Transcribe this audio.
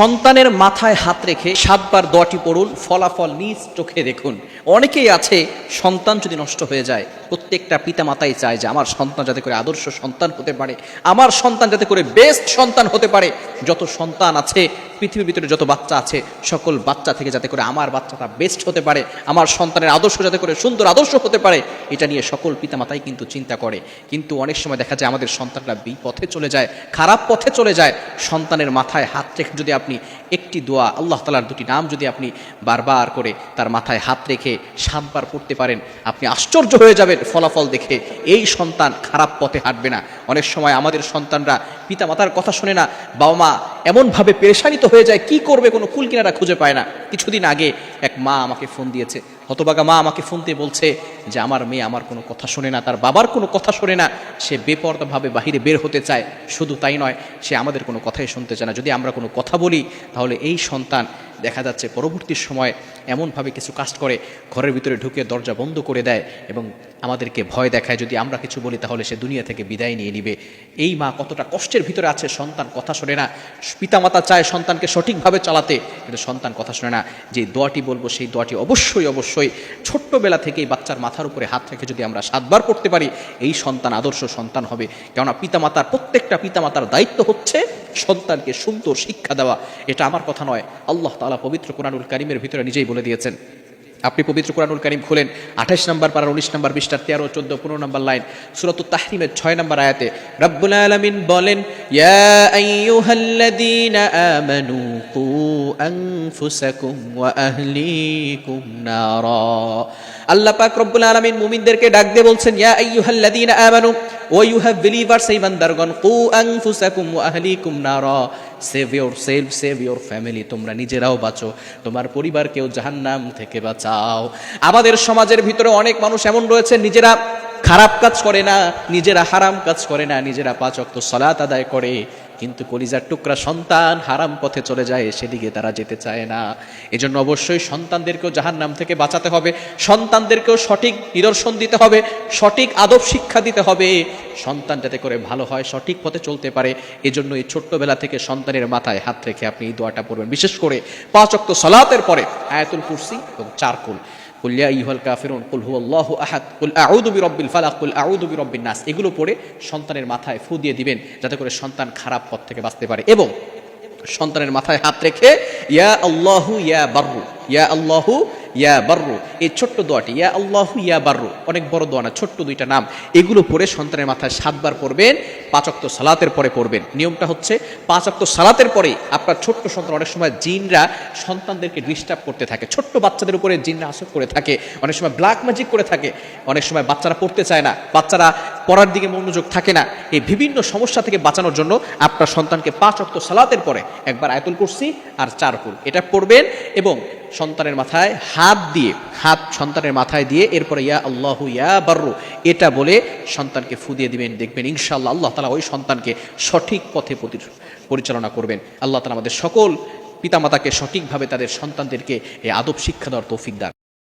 সন্তানের মাথায় হাত রেখে সাতবার দটি পড়ুন, ফলাফল নিজ চোখে দেখুন। অনেকেই আছে, সন্তান যদি নষ্ট হয়ে যায়, প্রত্যেকটা পিতা মাতাই চায় যে আমার সন্তান যাতে করে আদর্শ সন্তান হতে পারে, আমার সন্তান যাতে করে বেস্ট সন্তান হতে পারে। যত সন্তান আছে পৃথিবীর ভিতরে যত বাচ্চা আছে, সকল বাচ্চা থেকে যাতে করে আমার বাচ্চাটা বেস্ট হতে পারে, আমার সন্তানের আদর্শ যাতে করে সুন্দর আদর্শ হতে পারে, এটা নিয়ে সকল পিতামাতাই কিন্তু চিন্তা করে। কিন্তু অনেক সময় দেখা যায় আমাদের সন্তানরা বিপথে চলে যায়, খারাপ পথে চলে যায়। সন্তানের মাথায় হাত রেখে যদি আপনি একটি দোয়া, আল্লাহ তালার দুটি নাম যদি আপনি বারবার করে তার মাথায় হাত রেখে সাতবার পড়তে পারেন, আপনি আশ্চর্য হয়ে যাবেন ফলাফল দেখে। এই সন্তান খারাপ পথে হাঁটবে না। অনেক সময় আমাদের সন্তানরা পিতা মাতার কথা শোনে না বাবা মা এমনভাবে পেরেশানিত হয়ে যায়, কি করবে কোনো কুল কিনারা খুঁজে পায় না। কিছুদিন আগে এক মা আমাকে ফোন দিয়েছে হতবাগা মা আমাকে ফোন দিয়ে বলছে যে আমার মেয়ে আমার কোনো কথা শোনে না, তার বাবার কোনো কথা শোনে না, সে বেপরদাভাবে বাহিরে বের হতে চায়। শুধু তাই নয়, সে আমাদের কোনো কথাই শুনতে চায় না। যদি আমরা কোনো কথা বলি, তাহলে এই সন্তান দেখা যাচ্ছে পরবর্তী সময় এমনভাবে কিছু কাজ করে, ঘরের ভিতরে ঢুকে দরজা বন্ধ করে দেয় এবং আমাদেরকে ভয় দেখায়, যদি আমরা কিছু বলি তাহলে সে দুনিয়া থেকে বিদায় নিয়ে নিবে। এই মা কতটা কষ্টের ভিতরে আছে সন্তান কথা শোনে না। পিতামাতা চায় সন্তানকে সঠিকভাবে চালাতে, কিন্তু সন্তান কথা শোনে না। যে দোয়াটি বলব, সেই দোয়াটি অবশ্যই অবশ্যই ছোট্টবেলা থেকেই বাচ্চার মাথার উপরে হাত রেখে যদি আমরা সাতবার পড়তে পারি, এই সন্তান আদর্শ সন্তান হবে। কেননা পিতামাতার প্রত্যেকটা পিতামাতার দায়িত্ব হচ্ছে সন্তানকে সুন্দর শিক্ষা দেওয়া। এটা আমার কথা নয়। আল্লাহ তাআলা পবিত্র কোরআনুল কারিমের ভিতরে নিজেই বলে দিয়েছেন। আপনি পবিত্র কোরআনুল কারিম খুলেন, আঠাশ নম্বর পাড়ার উনিশ নম্বর বিশটার তেরো চোদ্দ, পনেরো নম্বর লাইন সুরত তাহরিমের ছয় নম্বর আয়াতে, রব্বুল আলমিন বলেন আল্লাহ পাক রব্বুল আলামিন মুমিনদেরকে ডাক দিয়ে বলছেন, ইয়া আমানু, ও ইউ হ্যাভ বিলিভার্স এই বান্দারগণ কু আহলিকুম নারা। Save your self, save your family, তোমরা নিজেরাও বাঁচো, তোমার পরিবারকেও জাহান্নাম থেকে বাঁচাও আমাদের সমাজের ভিতরে অনেক মানুষ এমন রয়েছে, নিজেরা খারাপ কাজ করে না, নিজেরা হারাম কাজ করে না, নিজেরা পাঁচ অক্ত সলাত আদায় করে। কিন্তু কলিজার টুকরা সন্তান হারাম পথে চলে যায়, সেদিকে তারা যেতে চায় না। এজন্য অবশ্যই সন্তানদেরকেও জাহান নাম থেকে বাঁচাতে হবে, সন্তানদেরকেও সঠিক নিদর্শন দিতে হবে, সঠিক আদব শিক্ষা দিতে হবে। সন্তান যাতে করে ভালো হয়, সঠিক পথে চলতে পারে, এজন্য এই ছোট্টবেলা থেকে সন্তানের মাথায় হাত রেখে আপনি এই দোয়াটা পড়বেন। বিশেষ করে পাঁচ অক্ত সলাতের পরে আয়াতুল কুরসি এবং চারকুল। কুল ইয়া আইয়ুহাল কাফিরুন, কুল হুয়াল্লাহু আহাদ, কুল আউযু বিরাব্বিল ফালাক, কুল আউযু বিরাব্বিন নাস। এগুলো পড়ে সন্তানের মাথায় ফু দিয়ে দিবেন, যাতে করে সন্তান খারাপ পথ থেকে বাঁচতে পারে। এবং সন্তানের মাথায় হাত রেখে, ইয়া আল্লাহু ইয়া বাররু, ইয়া আল্লাহু ইয়া বাররু, এই ছোট্ট দোয়াটি, ইয়া আল্লাহু ইয়া বাররু, অনেক বড় দোয়া না, ছোট্ট দুইটা নাম, এগুলো পড়ে সন্তানের মাথায় সাতবার পড়বেন পাঁচক্ত সালাতের পরে পড়বেন। নিয়মটা হচ্ছে পাঁচক্ত সালাতের পরে আপনার ছোট্ট সন্তান, অনেক সময় জিনরা সন্তানদেরকে ডিস্টার্ব করতে থাকে, ছোট্ট বাচ্চাদের উপরে জিনরা আসর করে থাকে, অনেক সময় ব্ল্যাক ম্যাজিক করে থাকে, অনেক সময় বাচ্চারা পড়তে চায় না, বাচ্চারা পড়ার দিকে মনোযোগ থাকে না, এই বিভিন্ন সমস্যা থেকে বাঁচানোর জন্য আপনার সন্তানকে পাঁচ অক্ত সালাতের পরে একবার আয়তুল কুরসি আর চার এটা পড়বেন এবং সন্তানের মাথায় হাত দিয়ে, হাত সন্তানের মাথায় দিয়ে এরপরে ইয়া আল্লাহু ইয়া বার্রু, এটা বলে সন্তানকে ফু দিয়ে দিবেন, দেখবেন ইনশাআল্লাহ আল্লাহ তালা ওই সন্তানকে সঠিক পথে পরিচালনা করবেন। আল্লাহ তালা আমাদের সকল পিতামাতাকে সঠিকভাবে তাদের সন্তানদেরকে এই আদব শিক্ষা দেওয়ার তৌফিক দান।